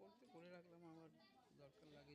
করতে করে রাখলাম আমার দরকার লাগে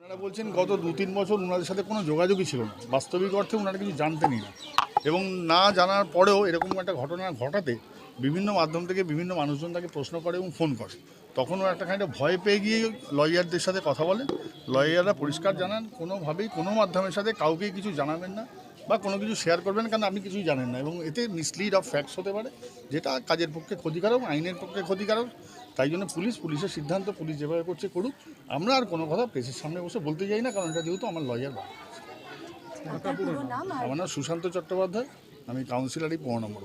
ওনারা বলছেন গত দু তিন বছর ওনাদের সাথে কোনো যোগাযোগই ছিল না। বাস্তবিক অর্থে ওনারা কিছু জানতেনই না। এবং না জানার পরেও এরকম একটা ঘটনা ঘটাতে বিভিন্ন মাধ্যম থেকে বিভিন্ন মানুষজন তাকে প্রশ্ন করে এবং ফোন করে। তখন ওরা একটা খানিকটা ভয় পেয়ে গিয়ে লয়ারদের সাথে কথা বলেন। লয়াররা পরিষ্কার জানান, কোনোভাবেই কোনো মাধ্যমের সাথে কাউকেই কিছু জানাবেন না। বা কোনো কিছু শেয়ার করবেন কারণ আপনি কিছুই জানেন না। এবং এতে মিসলিড অফ ফ্যাক্টস হতে পারে যেটা কাজের পক্ষে ক্ষতিকারক আইনের পক্ষে ক্ষতিকারক। তাই জন্য পুলিশ পুলিশের সিদ্ধান্ত পুলিশ যেভাবে করছে করুক আমরা আর কোনো কথা প্রেসের সামনে বসে বলতে যাই না কারণ এটা যেহেতু আমার লয়ার বা আমার নাম সুশান্ত চট্টোপাধ্যায় আমি কাউন্সিলারই পনেরো নম্বর